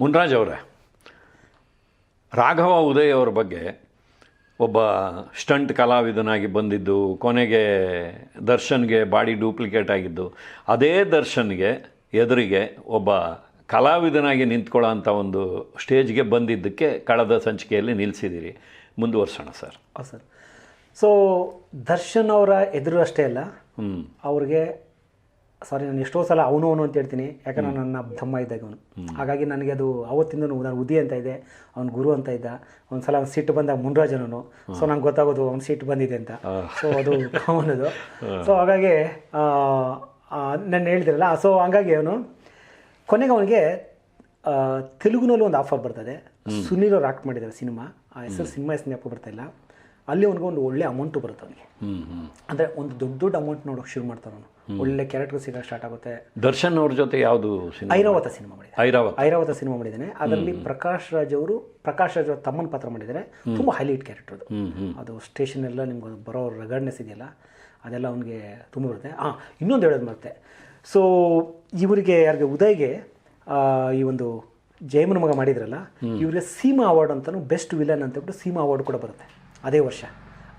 ಮುನ್ರಾಜ್ ಅವರೇ ರಾಘವ ಉದಯ್ ಅವರ ಬಗ್ಗೆ ಒಬ್ಬ ಸ್ಟಂಟ್ ಕಲಾವಿದನಾಗಿ ಬಂದಿದ್ದು ಕೊನೆಗೆ ದರ್ಶನ್ಗೆ ಬಾಡಿ ಡೂಪ್ಲಿಕೇಟ್ ಆಗಿದ್ದು ಅದೇ ದರ್ಶನ್ಗೆ ಎದುರಿಗೆ ಒಬ್ಬ ಕಲಾವಿದನಾಗಿ ನಿಂತ್ಕೊಳ್ಳೋ ಅಂಥ ಒಂದು ಸ್ಟೇಜ್ಗೆ ಬಂದಿದ್ದಕ್ಕೆ ಕಳೆದ ಸಂಚಿಕೆಯಲ್ಲಿ ನಿಲ್ಲಿಸಿದ್ದೀರಿ ಮುಂದುವರ್ಸೋಣ ಸರ್. ಹಾಂ ಸರ್. ಸೊ ದರ್ಶನ್ ಅವರ ಎದುರು ಅಷ್ಟೇ ಅಲ್ಲ ಹ್ಞೂ ಅವ್ರಿಗೆ ಸಾರಿ ನಾನು ಎಷ್ಟೋ ಸಲ ಅವನು ಅವನು ಅಂತ ಹೇಳ್ತೀನಿ. ಯಾಕಂದ್ರೆ ನನ್ನ ತಮ್ಮ ಇದ್ದಾಗ ಅವನು. ಹಾಗಾಗಿ ನನಗೆ ಅದು ಅವತ್ತಿಂದ ನಾನು ಉದಿ ಅಂತ ಇದೆ. ಅವ್ನ ಗುರು ಅಂತ ಇದ್ದ. ಒಂದು ಸಲ ಅವ್ನು ಸಿಟ್ಟು ಬಂದಾಗ ಮುನ್ರಾಜನವನು ಸೊ ನಂಗೆ ಗೊತ್ತಾಗೋದು ಅವ್ನು ಸಿಟ್ಟು ಬಂದಿದೆ ಅಂತ. ಸೊ ಅದು ಅವನದು ಸೊ ಹಾಗಾಗಿ ನಾನು ಹೇಳ್ತಿರಲ್ಲ ಸೊ ಹಂಗಾಗಿ ಅವನು ಕೊನೆಗೆ ಅವನಿಗೆ ತೆಲುಗುನಲ್ಲಿ ಒಂದು ಆಫರ್ ಬರ್ತದೆ. ಸುನೀಲ್ ಅವ್ರು ಆಕ್ಟ್ ಮಾಡಿದ್ದಾರೆ ಸಿನಿಮಾ. ಆ ಹೆಸರು ಸಿನಿಮಾ ಹೆಸರು ಜ್ಞಾಪಕ ಬರ್ತಾಯಿಲ್ಲ ಇಲ್ಲ. ಅಲ್ಲಿ ಅವನಿಗೆ ಒಂದು ಒಳ್ಳೆ ಅಮೌಂಟು ಬರುತ್ತೆ ಅವನಿಗೆ. ಅಂದರೆ ಒಂದು ದೊಡ್ಡ ದೊಡ್ಡ ಅಮೌಂಟ್ ನೋಡೋಕೆ ಶುರು ಮಾಡ್ತಾನೆ ಅವನು. ಒಳ್ಳೆ ಕ್ಯಾರೆಕ್ಟರ್ ಸಿಗೋಕೆ ಸ್ಟಾರ್ಟ್ ಆಗುತ್ತೆ. ದರ್ಶನ್ ಅವ್ರ ಜೊತೆ ಯಾವುದು ಸಿನಿಮಾ ಐರಾವತ ಸಿನಿಮಾ ಮಾಡಿದ್ದಾರೆ. ಐರಾವತ. ಐರಾವತ ಸಿನಿಮಾ ಮಾಡಿದ್ದಾನೆ. ಅದರಲ್ಲಿ ಪ್ರಕಾಶ್ ರಾಜ್ ಅವರು ಪ್ರಕಾಶ್ ರಾಜ್ ಅವ್ರ ತಮ್ಮನ ಪಾತ್ರ ಮಾಡಿದ್ದಾರೆ. ತುಂಬ ಹೈಲೈಟ್ ಕ್ಯಾರೆಕ್ಟರ್ ಅದು. ಅದು ಸ್ಟೇಷನ್ ಎಲ್ಲ ನಿಮ್ಗೆ ಬರೋ ರಗಡ್ನೆಸ್ ಇದೆಯಲ್ಲ ಅದೆಲ್ಲ ಅವನಿಗೆ ತುಂಬ ಬರುತ್ತೆ. ಹಾಂ ಇನ್ನೊಂದು ಹೇಳೋದು ಮತ್ತೆ. ಸೊ ಇವರಿಗೆ ಯಾರಿಗೆ ಉದಯ್ಗೆ ಆ, ಈ ಒಂದು ಜಯಮನ ಮಗ ಮಾಡಿದ್ರಲ್ಲ ಇವರಿಗೆ ಸೀಮಾ ಅವಾರ್ಡ್ ಅಂತಲೂ ಬೆಸ್ಟ್ ವಿಲನ್ ಅಂತ ಹೇಳ್ಬಿಟ್ಟು ಸೀಮಾ ಅವಾರ್ಡ್ ಕೂಡ ಬರುತ್ತೆ. ಅದೇ ವರ್ಷ.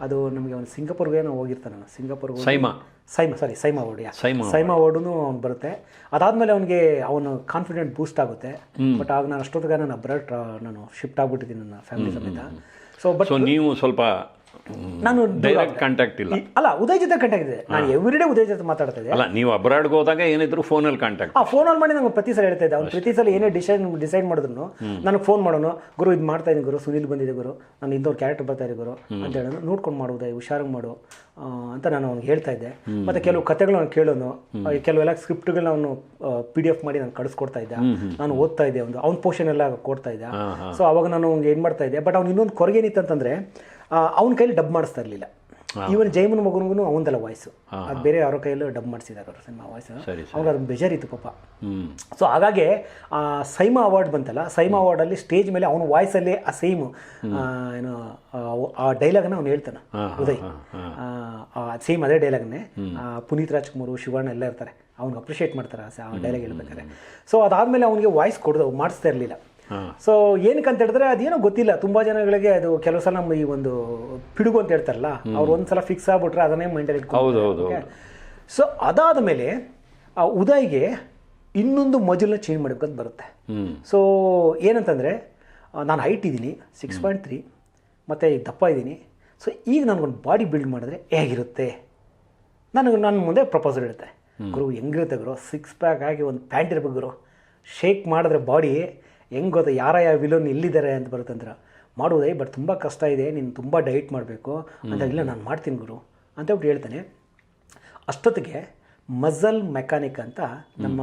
ಅದು ನಮಗೆ ಒಂದು ಸಿಂಗಾಪುರ್ಗೆ ನಾವು ಹೋಗಿರ್ತಾನೆ ಸಿಂಗಾಪುರ್ಗೆ ಸೈಮಾ. ಸೈಮಾ ಸಾರಿ ಸೈಮಾ ಅವಾರ್ಡ್ ಸೈಮ ಸೈಮಾ ಅವ್ನು ಬರುತ್ತೆ. ಅದಾದಮೇಲೆ ಅವನಿಗೆ ಅವನು ಕಾನ್ಫಿಡೆಂಟ್ ಬೂಸ್ಟ್ ಆಗುತ್ತೆ. ಬಟ್ ಆಗ ನಾನು ಅಷ್ಟೊತ್ತಿಗೆ ನಾನು ಅಬ್ರಾಡ್ ನಾನು ಶಿಫ್ಟ್ ಆಗ್ಬಿಟ್ಟಿದ್ದೀನಿ ನನ್ನ ಫ್ಯಾಮಿಲಿ ಸಮೇತ. ಸೊ ಬಟ್ ನೀವು ಸ್ವಲ್ಪ ನಾನು ಡೈರೆಕ್ಟ್ ಕಾಂಟ್ಯಾಕ್ಟ್ ಇಲ್ಲ. ಅಲ್ಲ ಉದಯ್ ಜೊತೆ ಕಾಂಟ್ಯಾಕ್ಟ್ ಇದೆ. ನಾನು ಎವ್ರಿಡೇ ಉದಯ್ ಜೊತೆ ಮಾತಾಡ್ತಾ ಇದ್ದೆ. ಅಲ್ಲ ನೀವು ಅಬ್ರಾಡ್ಗೆ ಹೋದಾಗ ಏನಿದ್ರು ಅಲ್ಲಿ ಕಾಂಟ್ಯಾಕ್ಟ್ ಆ ಫೋನಲ್ಲಿ ಮಾಡಿ ನಂಗೆ ಪ್ರತಿ ಸಲ ಹೇಳ್ತಾ ಇದ್ದೆ. ಅವ್ನು ಪ್ರತಿ ಸಲ ಏನೇ ಡಿಸೈಡ್ ಡಿಸೈಡ್ ಮಾಡಿದ್ರು ನನಗೆ ಫೋನ್ ಮಾಡೋನು ಗುರು ಇದು ಮಾಡ್ತಾ ಇದ್ದೀನಿ ಗುರು ಸುನೀಲ್ ಬಂದಿದೆ ಗುರು ನಾನು ಇಂಥವ್ರು ಕ್ಯಾರೆಕ್ಟರ್ ಬರ್ತಾ ಗುರು ಅಂತ ಹೇಳೋನು ನೋಡ್ಕೊಂಡು ಮಾಡೋದು ಹುಷಾರಾಗಿ ಮಾಡು. ಅಂತ ನಾನು ಅವ್ನಿಗೆ ಹೇಳ್ತಾ ಇದ್ದೆ. ಮತ್ತೆ ಕೆಲವು ಕಥೆಗಳು ಅವ್ನು ಕೇಳೋನು ಕೆಲವೆಲ್ಲ ಸ್ಕ್ರಿಪ್ಟ್ಗಳನ್ನ ಅವನು ಪಿ ಡಿ ಎಫ್ ಮಾಡಿ ನಾನು ಕಳಿಸ್ಕೊಡ್ತಾ ಇದ್ದೆ. ನಾನು ಓದ್ತಾ ಇದ್ದೆ ಒಂದು ಅವ್ನ ಪೋರ್ಷನ್ ಎಲ್ಲ ಕೊಡ್ತಾ ಇದ್ದೆ. ಸೊ ಅವಾಗ ನಾನು ಅವ್ನಿಗೆ ಏನು ಮಾಡ್ತಾ ಇದ್ದೆ ಬಟ್ ಅವ್ನು ಇನ್ನೊಂದು ಕೊರಗೇನಿತ್ತು ಅಂತಂದ್ರೆ ಅವನ ಕೈಲಿ ಡಬ್ ಮಾಡಿಸ್ತಾ ಇರಲಿಲ್ಲ. ಇವನ್ ಜೈಮನ್ ಮಗನಿಗೂ ಅವನದಲ್ಲ ವಾಯ್ಸು ಅದು ಬೇರೆ ಯಾರೋ ಕೈಯಲ್ಲೂ ಡಬ್ ಮಾಡಿಸಿದ್ದಾರೆ ಅವರು ಸಿನಿಮಾ ವಾಯ್ಸ್ ಅವ್ರಿಗೆ ಅದು ಬೇಜಾರಿತ್ತು ಪಾಪ. ಸೊ ಹಾಗಾಗಿ ಆ ಸೈಮಾ ಅವಾರ್ಡ್ ಬಂತಲ್ಲ ಸೈಮಾ ಅವಾರ್ಡಲ್ಲಿ ಸ್ಟೇಜ್ ಮೇಲೆ ಅವನ ವಾಯ್ಸಲ್ಲಿ ಆ ಸೇಮ್ ಏನು ಆ, ಡೈಲಾಗ್ ಡೈಲಾಗ್ನ ಅವ್ನು ಹೇಳ್ತಾನೆ ಉದಯ್. ಸೇಮ್ ಅದೇ ಡೈಲಾಗ್ನೇ ಪುನೀತ್ ರಾಜ್ಕುಮಾರ್ ಶಿವಣ್ಣ ಎಲ್ಲ ಇರ್ತಾರೆ. ಅವ್ನಿಗೆ ಅಪ್ರಿಷಿಯೇಟ್ ಮಾಡ್ತಾರೆ ಆ ಡೈಲಾಗ್ ಹೇಳ್ಬೇಕಾದ್ರೆ. ಸೊ ಅದಾದಮೇಲೆ ಅವನಿಗೆ ವಾಯ್ಸ್ ಕೊಡೋದು ಮಾಡಿಸ್ತಾ ಇರಲಿಲ್ಲ. ಸೊ ಏನಕ್ಕೆ ಅಂತ ಹೇಳಿದ್ರೆ ಅದೇನೋ ಗೊತ್ತಿಲ್ಲ. ತುಂಬ ಜನಗಳಿಗೆ ಅದು ಕೆಲವು ಸಲ ನಮ್ಮ ಈ ಒಂದು ಪಿಡುಗು ಅಂತ ಹೇಳ್ತಾರಲ್ಲ ಅವ್ರು ಒಂದ್ಸಲ ಫಿಕ್ಸ್ ಆಗ್ಬಿಟ್ರೆ ಅದನ್ನೇ ಮೈಂಡಲ್ಲಿ ಇಟ್ಕೊಂಡು ಸೊ ಅದಾದ ಮೇಲೆ ಆ ಉದಯ್ಗೆ ಇನ್ನೊಂದು ಮಜಲ್ನ ಚೇಂಜ್ ಮಾಡ್ಬೇಕಂತ ಬರುತ್ತೆ. ಸೊ ಏನಂತಂದರೆ ನಾನು ಹೈಟ್ ಇದ್ದೀನಿ ಸಿಕ್ಸ್ ಪಾಯಿಂಟ್ ತ್ರೀ ಮತ್ತು ದಪ್ಪ ಇದ್ದೀನಿ. ಸೊ ಈಗ ನನಗೊಂದು ಬಾಡಿ ಬಿಲ್ಡ್ ಮಾಡಿದ್ರೆ ಹೇಗಿರುತ್ತೆ? ನನಗೆ ನನ್ನ ಮುಂದೆ ಪ್ರಪೋಸಲ್ ಇರುತ್ತೆ. ಗುರು ಹೆಂಗಿರುತ್ತೆ ಗುರು? ಸಿಕ್ಸ್ ಪ್ಯಾಕ್ ಆಗಿ ಒಂದು ಪ್ಯಾಂಟ್ ಇರ್ಬೇಕು ಗುರು. ಶೇಕ್ ಮಾಡಿದ್ರೆ ಬಾಡಿ ಹೆಂಗೆ ಗೊತ್ತಾ ಯಾರ ಯಾವ ವಿಲನ್ ಎಲ್ಲಿದ್ದಾರೆ ಅಂತ ಬರುತ್ತಂದ್ರೆ ಮಾಡುವುದೇ ಬಟ್ ತುಂಬ ಕಷ್ಟ ಇದೆ ನೀನು ತುಂಬ ಡಯಟ್ ಮಾಡಬೇಕು. ಅಂತ ಇಲ್ಲ ನಾನು ಮಾಡ್ತೀನಿ ಗುರು. ಅಂತ ಹೇಳ್ಬಿಟ್ಟು ಹೇಳ್ತಾನೆ. ಅಷ್ಟೊತ್ತಿಗೆ ಮಜಲ್ ಮೆಕ್ಯಾನಿಕ್ ಅಂತ ನಮ್ಮ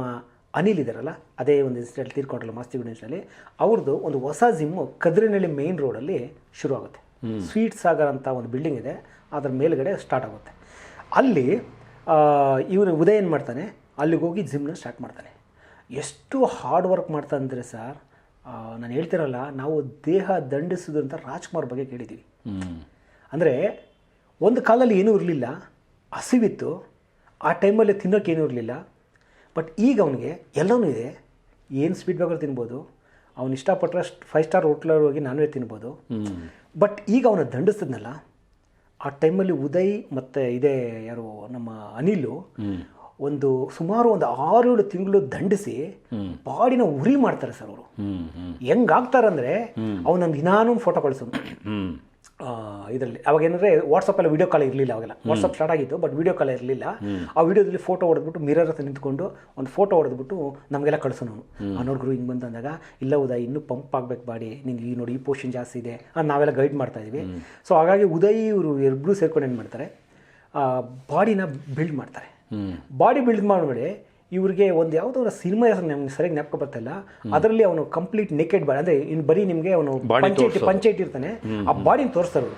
ಅನಿಲ್ ಇದ್ದಾರಲ್ಲ ಅದೇ ಒಂದು ಇನ್ಸಿಡೆಂಟ್ ತೀರ್ಕೊಂಡ್ರಲ್ಲ ಮಾಸ್ತಿ ಇನ್ಸಿಡೆಂಟಲ್ಲಿ ಅವ್ರದ್ದು ಒಂದು ಹೊಸ ಜಿಮ್ಮು ಕದ್ರಿನಳ್ಳಿ ಮೇನ್ ರೋಡಲ್ಲಿ ಶುರು ಆಗುತ್ತೆ. ಸ್ವೀಟ್ ಸಾಗರ್ ಅಂತ ಒಂದು ಬಿಲ್ಡಿಂಗ್ ಇದೆ ಅದರ ಮೇಲುಗಡೆ ಸ್ಟಾರ್ಟ್ ಆಗುತ್ತೆ. ಅಲ್ಲಿ ಇವನು ಉದಯ ಏನು ಮಾಡ್ತಾನೆ ಅಲ್ಲಿಗೆ ಹೋಗಿ ಜಿಮ್ನ ಸ್ಟಾರ್ಟ್ ಮಾಡ್ತಾನೆ. ಎಷ್ಟು ಹಾರ್ಡ್ ವರ್ಕ್ ಮಾಡ್ತಾನೆ ಅಂದರೆ ಸರ್ ನಾನು ಹೇಳ್ತಿರಲ್ಲ ನಾವು ದೇಹ ದಂಡಿಸೋದು ಅಂತ ರಾಜ್ಕುಮಾರ್ ಬಗ್ಗೆ ಕೇಳಿದ್ದೀವಿ ಅಂದರೆ ಒಂದು ಕಾಲದಲ್ಲಿ ಏನೂ ಇರಲಿಲ್ಲ ಹಸಿವಿತ್ತು ಆ ಟೈಮಲ್ಲಿ ತಿನ್ನೋಕೆ ಏನೂ ಇರಲಿಲ್ಲ ಬಟ್ ಈಗ ಅವನಿಗೆ ಎಲ್ಲವೂ ಇದೆ. ಏನು ಸ್ವೀಟ್ ಬೇಕಾದ್ರೂ ತಿನ್ಬೋದು ಅವ್ನು ಇಷ್ಟಪಟ್ಟರೆ ಫೈವ್ ಸ್ಟಾರ್ ಹೋಟ್ಲಲ್ಲಿ ಹೋಗಿ ನಾನ್ ವೆಜ್ ತಿನ್ಬೋದು ಬಟ್ ಈಗ ಅವನ ದಂಡಿಸಿದ್ನಲ್ಲ ಆ ಟೈಮಲ್ಲಿ ಉದಯ್ ಮತ್ತು ಇದೇ ಯಾರು ನಮ್ಮ ಅನಿಲು ಒಂದು ಸುಮಾರು ಒಂದು ಆರೇಳು ತಿಂಗಳು ದಂಡಿಸಿ ಬಾಡಿನ ಉರಿ ಮಾಡ್ತಾರೆ ಸರ್ ಅವರು. ಹೆಂಗಾಗ್ತಾರಂದ್ರೆ ಅವನೊಂದು ದಿನಾನು ಫೋಟೋ ಕಳಿಸೋದು ಇದರಲ್ಲಿ ಅವಾಗ ಏನಂದ್ರೆ ವಾಟ್ಸಪ್ಪಲ್ಲಿ ವಿಡಿಯೋ ಕಾಲ್ ಇರಲಿಲ್ಲ ಅವಾಗೆಲ್ಲ. ವಾಟ್ಸಪ್ ಸ್ಟಾರ್ಟ್ ಆಗಿತ್ತು ಬಟ್ ವಿಡಿಯೋ ಕಾಲ್ ಇರಲಿಲ್ಲ. ಆ ವಿಡಿಯೋದಲ್ಲಿ ಫೋಟೋ ಹೊಡೆದ್ಬಿಟ್ಟು ಮಿರರ್ ಹತ್ರ ನಿಂತ್ಕೊಂಡು ಒಂದು ಫೋಟೋ ಹೊಡೆದ್ಬಿಟ್ಟು ನಮಗೆಲ್ಲ ಕಳಿಸೋನು ಆ ನೋಡ್ಗ್ರು ಹಿಂಗೆ ಬಂದಾಗ ಇಲ್ಲ ಉದಯ್ ಇನ್ನೂ ಪಂಪ್ ಆಗ್ಬೇಕು ಬಾಡಿ. ನಿಂಗೆ ಈ ನೋಡಿ ಈ ಪೋರ್ಷನ್ ಜಾಸ್ತಿ ಇದೆ. ಅಂತ ನಾವೆಲ್ಲ ಗೈಡ್ ಮಾಡ್ತಾ ಇದ್ವಿ. ಸೊ ಹಾಗಾಗಿ ಉದಯ್ ಇವರು ಇಬ್ಬರು ಸೇರ್ಕೊಂಡು ಏನು ಮಾಡ್ತಾರೆ ಬಾಡಿನ ಬಿಲ್ಡ್ ಮಾಡ್ತಾರೆ. ಬಾಡಿ ಬಿಲ್ಡ್ ಮಾಡಬೇಡಿ. ಇವರಿಗೆ ಒಂದು ಯಾವುದೋ ಒಂದು ಸಿನಿಮಾ ಹೆಸರು ನಮ್ಗೆ ಸರಿಯಾಗಿ ಜ್ಞಾಪಕ ಬರ್ತಿಲ್ಲ ಅದರಲ್ಲಿ ಅವನು ಕಂಪ್ಲೀಟ್ ನೆಕೆಡ್ ಬಾಡಿ ಅಂದ್ರೆ ಇನ್ನು ಬರೀ ನಿಮಗೆ ಅವನು ಪಂಚೈಟಿ ಪಂಚಾಯತಿ ಪಂಚಾಯತಿ ಇರ್ತಾನೆ. ಆ ಬಾಡಿನ ತೋರಿಸ್ತಾರೆ ಅವರು.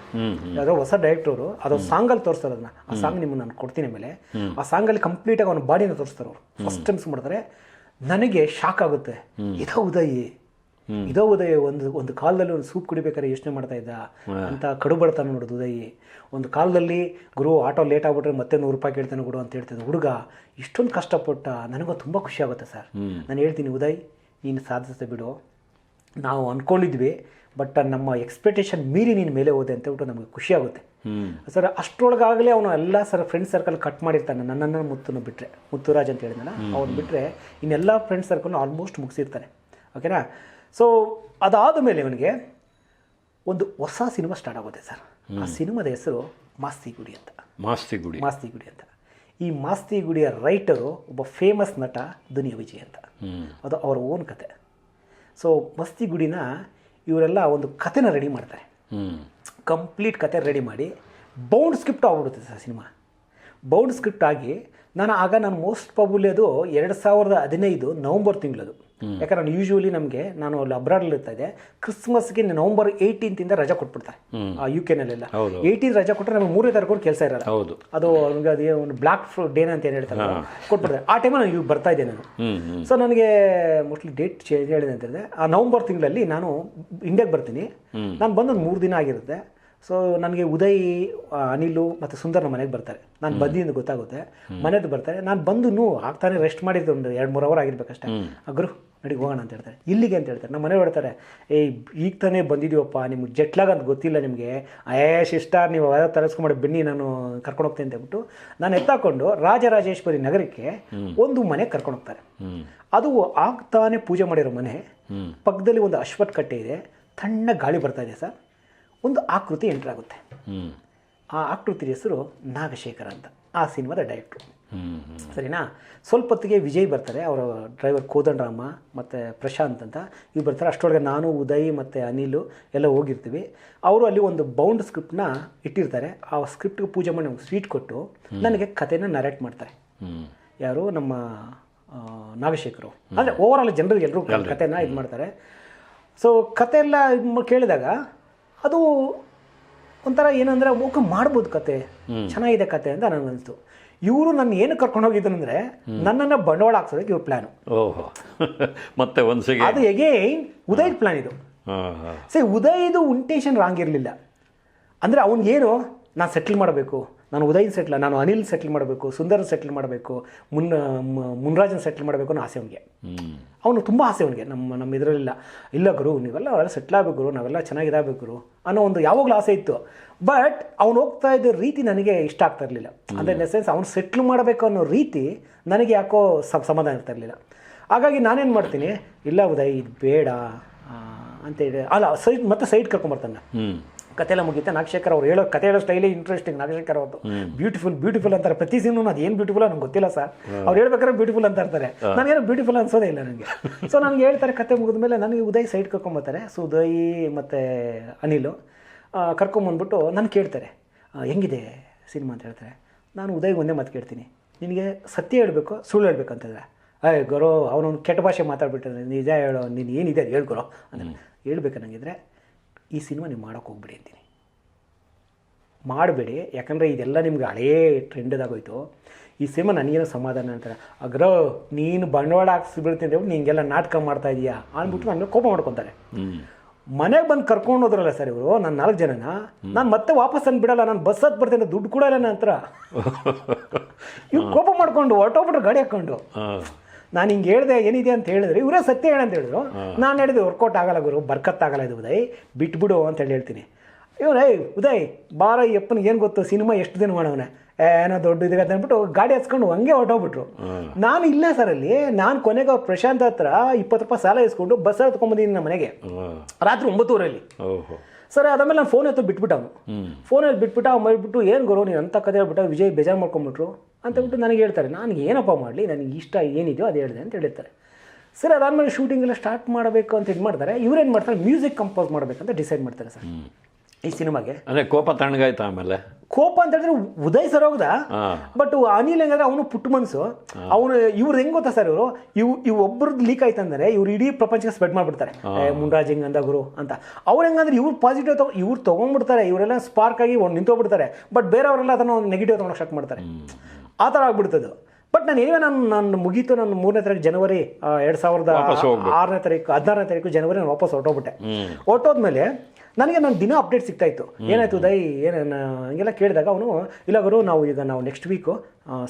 ಯಾರೋ ಹೊಸ ಡೈರೆಕ್ಟರ್ ಅವರು. ಅದೊಂದು ಸಾಂಗಲ್ಲಿ ತೋರಿಸ್ತಾರೆ ಅದನ್ನ. ಆ ಸಾಂಗ್ ನಿಮ್ಗೆ ನಾನು ಕೊಡ್ತೀನಿ ಮೇಲೆ ಆ ಸಾಂಗಲ್ಲಿ ಕಂಪ್ಲೀಟಾಗಿ ಅವನ ಬಾಡಿನ ತೋರಿಸ್ತಾರೆ ಅವರು. ಫಸ್ಟ್ ಟೈಮ್ಸ್ ಮಾಡ್ತಾರೆ. ನನಗೆ ಶಾಕ್ ಆಗುತ್ತೆ. ಇದು ಉದಯಿ. ಇದೋ ಉದಯ ಒಂದು ಒಂದು ಕಾಲದಲ್ಲಿ ಒಂದು ಸೂಪ್ ಕುಡಿಬೇಕಾದ್ರೆ ಯೋಚನೆ ಮಾಡ್ತಾ ಇದ್ದ. ಅಂತ ಕಡು ಬಡತನ ನೋಡೋದು ಉದಯಿ. ಒಂದು ಕಾಲದಲ್ಲಿ ಗುರು ಆಟೋ ಲೇಟ್ ಆಗ್ಬಿಟ್ರೆ ಮತ್ತೆ ನೂರು ರೂಪಾಯಿ ಕೇಳ್ತಾನೆ ಗುರು ಅಂತ ಹೇಳ್ತಿದ್ದ ಹುಡುಗ. ಇಷ್ಟೊಂದು ಕಷ್ಟಪಟ್ಟ ನನಗೂ ತುಂಬ ಖುಷಿ ಆಗುತ್ತೆ ಸರ್. ನಾನು ಹೇಳ್ತೀನಿ ಉದಯ್ ನೀನು ಸಾಧಿಸ್ತಾ ಬಿಡು. ನಾವು ಅಂದ್ಕೊಂಡಿದ್ವಿ ಬಟ್ ನಮ್ಮ ಎಕ್ಸ್ಪೆಕ್ಟೇಷನ್ ಮೀರಿ ನೀನು ಮೇಲೆ ಹೋದೆ ಅಂತ ಹೇಳ್ಬಿಟ್ಟು ನಮಗೆ ಖುಷಿ ಆಗುತ್ತೆ. ಸರ್ ಅಷ್ಟರೊಳಗಾಗಲೇ ಅವನು ಎಲ್ಲ ಸರ್ ಫ್ರೆಂಡ್ ಸರ್ಕಲ್ ಕಟ್ ಮಾಡಿರ್ತಾನೆ. ನನ್ನನ್ನು ಮುತ್ತನ್ನು ಬಿಟ್ಟರೆ ಮುತ್ತುರಾಜ್ ಅಂತ ಹೇಳಿದ್ನಲ್ಲ ಅವ್ನು ಬಿಟ್ಟರೆ ಇನ್ನೆಲ್ಲ ಫ್ರೆಂಡ್ ಸರ್ಕಲ್ನು ಆಲ್ಮೋಸ್ಟ್ ಮುಗಿಸಿರ್ತಾನೆ. ಓಕೆನಾ ಸೊ ಅದಾದ ಮೇಲೆ ಇವನಿಗೆ ಒಂದು ಹೊಸ ಸಿನಿಮಾ ಸ್ಟಾರ್ಟ್ ಆಗುತ್ತೆ ಸರ್ ಆ ಸಿನಿಮಾದ ಹೆಸರು ಮಾಸ್ತಿ ಗುಡಿ ಅಂತ. ಮಾಸ್ತಿ ಗುಡಿ ಮಾಸ್ತಿ ಗುಡಿ ಅಂತ. ಈ ಮಾಸ್ತಿ ಗುಡಿಯ ರೈಟರು ಒಬ್ಬ ಫೇಮಸ್ ನಟ ದುನಿಯಾ ವಿಜಯ್ ಅಂತ. ಅದು ಅವರ ಓನ್ ಕತೆ. ಸೊ ಮಸ್ತಿ ಗುಡಿನ ಇವರೆಲ್ಲ ಒಂದು ಕತೆನ ರೆಡಿ ಮಾಡ್ತಾರೆ. ಕಂಪ್ಲೀಟ್ ಕತೆ ರೆಡಿ ಮಾಡಿ ಬೌಂಡ್ ಸ್ಕ್ರಿಪ್ಟ್ ಆಗ್ಬಿಡುತ್ತೆ ಸರ್ ಸಿನಿಮಾ. ಬೌಂಡ್ ಸ್ಕ್ರಿಪ್ಟ್ ಆಗಿ ನಾನು ಆಗ ನಾನು ಮೋಸ್ಟ್ ಪಾಪುಲಿ ಅದು ಎರಡು ಸಾವಿರದ ಹದಿನೈದು ನವಂಬರ್ ತಿಂಗಳದು. ಯಾಕಂದ್ರೆ ನಾನು ಯೂಶ್ವಲಿ ನಮಗೆ ನಾನು ಅಲ್ಲಿ ಅಬ್ರಾಡಲ್ಲಿ ಇರ್ತಾ ಇದೆ ಕ್ರಿಸ್ಮಸ್ಗೆ ನವಂಬರ್ ಏಯ್ಟೀನ್ತಿಂದ ರಜಾ ಕೊಟ್ಬಿಡ್ತಾರೆ ಆ ಯು ಕೆನಲ್ಲೆಲ್ಲ ನಲ್ಲೆಲ್ಲ. ಏಯ್ಟೀನ್ ರಜಾ ಕೊಟ್ಟರೆ ನಮಗೆ ಮೂರನೇ ತಾರೀಕು ಕೆಲಸ ಇರಲ್ಲ. ಹೌದು. ಅದು ನಮಗೆ ಅದೇ ಒಂದು ಬ್ಲಾಕ್ ಡೇ ಅಂತ ಏನು ಹೇಳ್ತಾರೆ ಕೊಟ್ಬಿಡ್ತಾರೆ. ಆ ಟೈಮಲ್ಲಿ ನಾನು ಇವಾಗ ಬರ್ತಾ ಇದ್ದೆ ನಾನು. ಸೊ ನನಗೆ ಮೋಸ್ಟ್ಲಿ ಡೇಟ್ ಚೇಂಜ್ ಹೇಳಿದೆ ಅಂತ ಹೇಳಿದ್ರೆ ಆ ನವಂಬರ್ ತಿಂಗಳಲ್ಲಿ ನಾನು ಇಂಡಿಯಾಗೆ ಬರ್ತೀನಿ. ನಾನು ಬಂದೊಂದು ಮೂರು ದಿನ ಆಗಿರುತ್ತೆ. ಸೊ ನನಗೆ ಉದಯ್ ಅನಿಲು ಮತ್ತು ಸುಂದರ್ ನಮ್ಮ ಮನೆಗೆ ಬರ್ತಾರೆ. ನಾನು ಬಂದಿದ್ದು ಗೊತ್ತಾಗುತ್ತೆ. ಮನೆದು ಬರ್ತಾರೆ. ನಾನು ಬಂದು ನೂ ಆಗ್ತಾನೆ ರೆಸ್ಟ್ ಮಾಡಿದ್ದು ಒಂದು ಎರಡು ಮೂರು ಅವರ್ ಆಗಿರ್ಬೇಕಷ್ಟೇ. ಅಗ್ರು ನಡಿಗೆ ನಡಿ ಹೋಗೋಣ ಅಂತ ಹೇಳ್ತಾರೆ. ಇಲ್ಲಿಗೆ ಅಂತ ಹೇಳ್ತಾರೆ. ನಮ್ಮ ಮನೆ ಹೊಡ್ತಾರೆ ಏಯ್ ಈಗ ತಾನೇ ಬಂದಿದ್ದೀವಪ್ಪ ನಿಮ್ಗೆ ಜೆಟ್ಲಾಗ ಅಂತ ಗೊತ್ತಿಲ್ಲ ನಿಮಗೆ. ಏ ಸಿಸ್ಟರ್ ನೀವು ಅದ ತರಿಸ್ಕೊಂಬಿಡಿ ಬನ್ನಿ ನಾನು ಕರ್ಕೊಂಡು ಹೋಗ್ತೀನಿ ಅಂತ ಹೇಳ್ಬಿಟ್ಟು ನಾನು ಎತ್ತಾಕೊಂಡು ರಾಜರಾಜೇಶ್ವರಿ ನಗರಕ್ಕೆ ಒಂದು ಮನೆ ಕರ್ಕೊಂಡು ಹೋಗ್ತಾರೆ. ಅದು ಆಗ್ತಾನೆ ಪೂಜೆ ಮಾಡಿರೋ ಮನೆ. ಪಕ್ಕದಲ್ಲಿ ಒಂದು ಅಶ್ವತ್ ಕಟ್ಟೆ ಇದೆ. ತಣ್ಣ ಗಾಳಿ ಬರ್ತಾ ಇದೆ ಸರ್. ಒಂದು ಆಕೃತಿ ಎಂಟ್ರಾಗುತ್ತೆ ಆ ಆಕೃತಿ ಹೆಸರು ನಾಗಶೇಖರ ಅಂತ. ಆ ಸಿನಿಮಾದ ಡೈರೆಕ್ಟ್ರು ಸರಿನಾ? ಸ್ವಲ್ಪ ಹೊತ್ತಿಗೆ ವಿಜಯ್ ಬರ್ತಾರೆ ಅವರ ಡ್ರೈವರ್ ಕೋದಂಡರಾಮ ಮತ್ತು ಪ್ರಶಾಂತ್ ಅಂತ. ಇವ್ರು ಬರ್ತಾರೆ. ಅಷ್ಟರೊಳಗೆ ನಾನು ಉದಯ್ ಮತ್ತು ಅನಿಲು ಎಲ್ಲ ಹೋಗಿರ್ತೀವಿ. ಅವರು ಅಲ್ಲಿ ಒಂದು ಬೌಂಡ್ ಸ್ಕ್ರಿಪ್ಟ್ನ ಇಟ್ಟಿರ್ತಾರೆ. ಆ ಸ್ಕ್ರಿಪ್ಟ್ಗೆ ಪೂಜೆ ಮಾಡಿ ನಮ್ಗೆ ಸ್ವೀಟ್ ಕೊಟ್ಟು ನನಗೆ ಕಥೆನ ನರೇಟ್ ಮಾಡ್ತಾರೆ. ಯಾರು? ನಮ್ಮ ನಾಗಶೇಖರು ಅಂದರೆ ಓವರ್ ಆಲ್ ಜನರಿಗೆ ಎಲ್ಲರೂ ಕಥೆನ ಇದು ಮಾಡ್ತಾರೆ. ಸೊ ಕತೆ ಎಲ್ಲ ಕೇಳಿದಾಗ ಅದು ಒಂಥರ ಏನಂದ್ರೆ ಓಕೆ ಮಾಡ್ಬೋದು ಕತೆ. ಚೆನ್ನಾಗಿದೆ ಕತೆ ಅಂತ ನನಗನ್ನಿಸ್ತು ಇವರು ನನ್ನ ಏನು ಕರ್ಕೊಂಡು ಹೋಗಿದ್ದನಂದರೆ ನನ್ನನ್ನು ಬಂಡವಾಳ ಹಾಕ್ಸೋದಕ್ಕೆ ಇವ್ರ ಪ್ಲ್ಯಾನು ಓಹೋ. ಮತ್ತೆ ಒನ್ಸಿಗೆ ಅದು ಎಗೇನ್ ಉದಯ್ ಪ್ಲ್ಯಾನ್ ಇದು. ಸರಿ ಉದಯ್ದು ಉಂಟೇಷನ್ ರಾಂಗ್ ಇರಲಿಲ್ಲ. ಅಂದರೆ ಏನು ನಾನು ಸೆಟ್ಲ್ ಮಾಡಬೇಕು. ನಾನು ಉದಯ್ ಸೆಟ್ಲ್ ನಾನು ಅನಿಲ್ ಸೆಟ್ಲ್ ಮಾಡಬೇಕು ಸುಂದರ್ ಸೆಟ್ಲ್ ಮಾಡಬೇಕು ಮುನ್ ಮುನ್ರಾಜನ್ ಸೆಟ್ಲ್ ಮಾಡಬೇಕು ಅನ್ನೋ ಆಸೆ ಅವನಿಗೆ. ಅವನು ತುಂಬ ಆಸೆ ಅವನಿಗೆ. ನಮ್ಮ ನಮ್ಮ ಇದರಲ್ಲಿಲ್ಲ ಇಲ್ಲ ಗುರು ನೀವೆಲ್ಲ ಅವೆಲ್ಲ ಸೆಟ್ಲ್ ಆಗಬೇಕು ಗುರು ನಾವೆಲ್ಲ ಚೆನ್ನಾಗಿದಾಗಬೇಕು ಗುರು. ಅನ್ನೋ ಒಂದು ಯಾವಾಗಲೂ ಆಸೆ ಇತ್ತು. ಬಟ್ ಅವ್ನು ಹೋಗ್ತಾ ಇದ್ದ ರೀತಿ ನನಗೆ ಇಷ್ಟ ಆಗ್ತಾ ಇರಲಿಲ್ಲ. ಅಂದರೆ ಇನ್ ಸೆನ್ಸ್ ಅವ್ನು ಸೆಟ್ಲ್ ಮಾಡಬೇಕು ಅನ್ನೋ ರೀತಿ ನನಗೆ ಯಾಕೋ ಸಮಾಧಾನ ಇರ್ತಾ ಇರಲಿಲ್ಲ. ಹಾಗಾಗಿ ನಾನೇನು ಮಾಡ್ತೀನಿ ಇಲ್ಲ ಉದಯ್ ಇದು ಬೇಡ. ಅಂತೇಳಿ ಅಲ್ಲ ಸೈಡ್ ಮತ್ತೆ ಸೈಡ್ ಕರ್ಕೊಂಬರ್ತಾನೆ ಎಲ್ಲ ಮುಗಿತಾ ನಾಗಶೇಖರ್ ಅವ್ರು ಹೇಳೋ ಕತೆ ಹೇಳೋ ಸ್ಟೈಲೇ ಇಂಟ್ರೆಸ್ಟಿಂಗ್ ನಾಗಶೇಖರ್ ಅವ್ರದ್ದು. ಬ್ಯೂಟಿಫುಲ್ ಬ್ಯೂಟಿಫುಲ್ ಅಂತಾರೆ. ಪ್ರತಿ ಸೀನು ಅದು ಏನು ಬ್ಯೂಟಿಫುಲ್ ನಂಗೆ ಗೊತ್ತಿಲ್ಲ ಸರ್. ಅವ್ರು ಹೇಳ್ಬೇಕಾದ್ರೆ ಬ್ಯೂಟಿಫುಲ್ ಅಂತ ಇರ್ತಾರೆ. ನನಗೇನು ಬ್ಯೂಟಿಫುಲ್ ಅನ್ಸೋದೇ ಇಲ್ಲ ನನಗೆ ಸೊ ನನಗೆ ಹೇಳ್ತಾರೆ ಕತೆ ಮುಗಿದ ಮೇಲೆ ನನಗೆ ಉದಯ್ ಸೈಡ್ ಕರ್ಕೊಂಬರ್ತಾರೆ ಸೊ ಉದಯ್ ಮತ್ತು ಅನಿಲು ಕರ್ಕೊಂಬಂದ್ಬಿಟ್ಟು ನಾನು ಕೇಳ್ತಾರೆ. ಹೆಂಗಿದೆ ಸಿನಿಮಾ ಅಂತ ಹೇಳ್ತಾರೆ. ನಾನು ಉದಯ್ ಒಂದೇ ಮಾತು ಕೇಳ್ತೀನಿ. ನಿನಗೆ ಸತ್ಯ ಹೇಳಬೇಕು ಸುಳ್ಳು ಹೇಳ್ಬೇಕು ಅಂತಂದ್ರೆ ಅಯ್ಯ ಗುರು ಅವನೊಂದು ಕೆಟ್ಟ ಭಾಷೆ ಮಾತಾಡ್ಬಿಟ್ಟಿದ್ರೆ ನಿಜ ಹೇಳೋ ನೀನು ಏನಿದೆ ಅದು ಹೇಳ್ಕೊರೋ ಅಂದರೆ ಹೇಳ್ಬೇಕು ನನಗಿದ್ರೆ ಈ ಸಿನಿಮಾ ನೀವು ಮಾಡೋಕೆ ಹೋಗ್ಬಿಡಿ ಅಂತೀನಿ. ಮಾಡಬೇಡಿ ಯಾಕಂದರೆ ಇದೆಲ್ಲ ನಿಮ್ಗೆ ಹಳೇ ಟ್ರೆಂಡದಾಗೋಯ್ತು ಈ ಸಿನಿಮಾ ನನಗೇನು ಸಮಾಧಾನ ಅಂತಾರೆ ಅಗ್ರೋ ನೀನು ಬಂಡವಾಳ ಹಾಕ್ಸಿಬಿಡ್ತೀನಿ ಅಂದ್ರೆ ನಿಂಗೆಲ್ಲ ನಾಟಕ ಮಾಡ್ತಾ ಇದೀಯಾ? ಅಂದ್ಬಿಟ್ಟು ನನ್ನ ಕೋಪ ಮಾಡ್ಕೊತಾರೆ. ಮನೆಗೆ ಬಂದು ಕರ್ಕೊಂಡು ಹೋದ್ರಲ್ಲ ಸರ್ ಇವರು ನನ್ನ ನಾಲ್ಕು ಜನನ ನಾನು ಮತ್ತೆ ವಾಪಸ್ ತಂದು ಬಿಡಲ್ಲ ನಾನು ಬಸ್ ಹತ್ತು ಬರ್ತೀನಿ ದುಡ್ಡು ಕೂಡ ಇಲ್ಲ ನನ್ನ ಹತ್ರ. ಇವ್ರು ಕೋಪ ಮಾಡ್ಕೊಂಡು ಹೊರಟೋಗ್ಬಿಟ್ರು ಗಾಡಿ ಹಾಕ್ಕೊಂಡು. ನಾನು ಹಿಂಗೆ ಹೇಳಿದೆ ಏನಿದೆ ಅಂತ ಹೇಳಿದ್ರೆ ಇವರೇ ಸತ್ಯ ಹೇಳ ಅಂತ ಹೇಳಿದ್ರು. ನಾನು ಹೇಳಿದೆ ವರ್ಕೌಟ್ ಆಗಲ್ಲ ಗುರು ಬರ್ಕತ್ತಾಗಲ್ಲ ಇದು ಉದಯ್ ಬಿಟ್ಬಿಡು ಅಂತ ಹೇಳಿ ಹೇಳ್ತೀನಿ. ಇವ್ರು ಏಯ್ ಉದಯ್ ಬಾರ ಅಪ್ಪನಿಗೆ ಏನು ಗೊತ್ತು ಸಿನಿಮಾ ಎಷ್ಟು ದಿನ ಮಾಡವನೆ? ಏನೋ ದೊಡ್ಡ ಇದೆ ಅಂತ ಅಂದ್ಬಿಟ್ಟು ಗಾಡಿ ಹಚ್ಕೊಂಡು ಹಂಗೆ ಹೊರಟೋಗ್ಬಿಟ್ರು. ನಾನು ಇಲ್ಲ ಸರ್ ಅಲ್ಲಿ ನಾನು ಕೊನೆಗೆ ಅವ್ರು ಪ್ರಶಾಂತ್ ಹತ್ರ ಇಪ್ಪತ್ತು ರೂಪಾಯಿ ಸಾಲ ಇಸ್ಕೊಂಡು ಬಸ್ ಹತ್ಕೊಂಡ್ಬಂದಿದ್ದೀನಿ ನಮ್ಮ ಮನೆಗೆ. ರಾತ್ರಿ ಒಂಬತ್ತೂರಲ್ಲಿ ಓಹೋ. ಸರ್ ಅದಾದ್ಮೇಲೆ ನಾನು ಫೋನ್ ಎತ್ತು ಬಿಟ್ಬಿಟ್ಟು ಅವನು. ಫೋನಲ್ಲಿ ಬಿಟ್ಬಿಟ್ಟು ಅವ್ನು ಮಾಡಿಬಿಟ್ಟು ಏನು ಗುರು ನೀನು ಅಂತ ಕತೆ ಹೇಳ್ಬಿಟ್ಟು ವಿಜಯ್ ಬೇಜಾರು ಮಾಡ್ಕೊಂಡ್ಬಿಟ್ರು? ಅಂತ ಬಿಟ್ಟು ನನಗೆ ಹೇಳ್ತಾರೆ. ನನಗೆ ಏನಪ್ಪ ಮಾಡಲಿ ನನಗೆ ಇಷ್ಟ ಏನಿದೆಯೋ ಅದು ಹೇಳಿದೆ ಅಂತ ಹೇಳಿರ್ತಾರೆ. ಸರ್ ಅದಾದ್ಮೇಲೆ ಶೂಟಿಂಗ್ ಎಲ್ಲ ಸ್ಟಾರ್ಟ್ ಮಾಡಬೇಕು ಅಂತ ಇದು ಮಾಡ್ತಾರೆ. ಇವ್ರೇನು ಮಾಡ್ತಾರೆ? ಮ್ಯೂಸಿಕ್ ಕಂಪೋಸ್ ಮಾಡಬೇಕಂತ ಡಿಸೈಡ್ ಮಾಡ್ತಾರೆ ಸರ್. ಈ ಸಿನಿಮಾಗೆ? ಅಂದ್ರೆ ಕೋಪ ತಣ್ಣಗಾಯ್ತು ಆಮೇಲೆ. ಕೋಪ ಅಂತ ಹೇಳಿದ್ರೆ ಉದಯ್ ಸರ್ ಹೋಗ್ದ? ಬಟ್ ಅನಿಲ್ ಹೆಂಗಂದ್ರೆ ಅವನು ಪುಟ್ಟ ಮನಸ್ಸು ಅವನು ಇವ್ರು ಹೆಂಗ್ ಗೊತ್ತಾ ಸರ್ ಇವರು? ಇವ್ ಇವ್ ಒಬ್ಬರದ್ದು ಲೀಕ್ ಆಯ್ತಂದ್ರೆ ಇವ್ರು ಇಡೀ ಪ್ರಪಂಚಕ್ಕೆ ಸ್ಪ್ರೆಡ್ ಮಾಡ್ಬಿಡ್ತಾರೆ. ಮುನ್ರಾಜ್ ಹಿಂಗ್ ಅಂದ ಗುರು ಅಂತ. ಅವ್ರು ಹೆಂಗಂದ್ರೆ ಇವ್ರು ಪಾಸಿಟಿವ್ ತಗೊ ಇವ್ರು ತೊಗೊಂಡ್ಬಿಡ್ತಾರೆ ಇವರೆಲ್ಲ ಸ್ಪಾರ್ಕ್ ಆಗಿ ಒಂದು ನಿಂತೋಗ್ಬಿಡ್ತಾರೆ ಬಟ್ ಬೇರೆಯವರೆಲ್ಲ ಅದನ್ನು ನೆಗೆಟಿವ್ ತಗೊಂಡು ಸ್ಟಾರ್ಟ್ ಮಾಡ್ತಾರೆ. ಆ ಥರ ಆಗ್ಬಿಡ್ತದ್ದು ಬಟ್ ನಾನು ಏನೇ ನಾನು ನಾನು ಮುಗೀತು. ನಾನು ಮೂರನೇ ತಾರೀಕು ಜನವರಿ ಎರಡು ಸಾವಿರದ. ಆರನೇ ತಾರೀಕು ಹದಿನಾರನೇ ತಾರೀಕು ಜನವರಿ ನಾನು ವಾಪಸ್ ಹೊರಟೋಗ್ಬಿಟ್ಟೆ. ಹೊರಟೋದ್ಮೇಲೆ ನನಗೆ ನಾನು ದಿನ ಅಪ್ಡೇಟ್ ಸಿಗ್ತಾ ಇತ್ತು. ಏನಾಯ್ತು ದೈ ಏನ ಹಂಗೆಲ್ಲ ಕೇಳಿದಾಗ ಅವನು ಇಲ್ಲ ಗುರು ನಾವು ಈಗ ನಾವು ನೆಕ್ಸ್ಟ್ ವೀಕು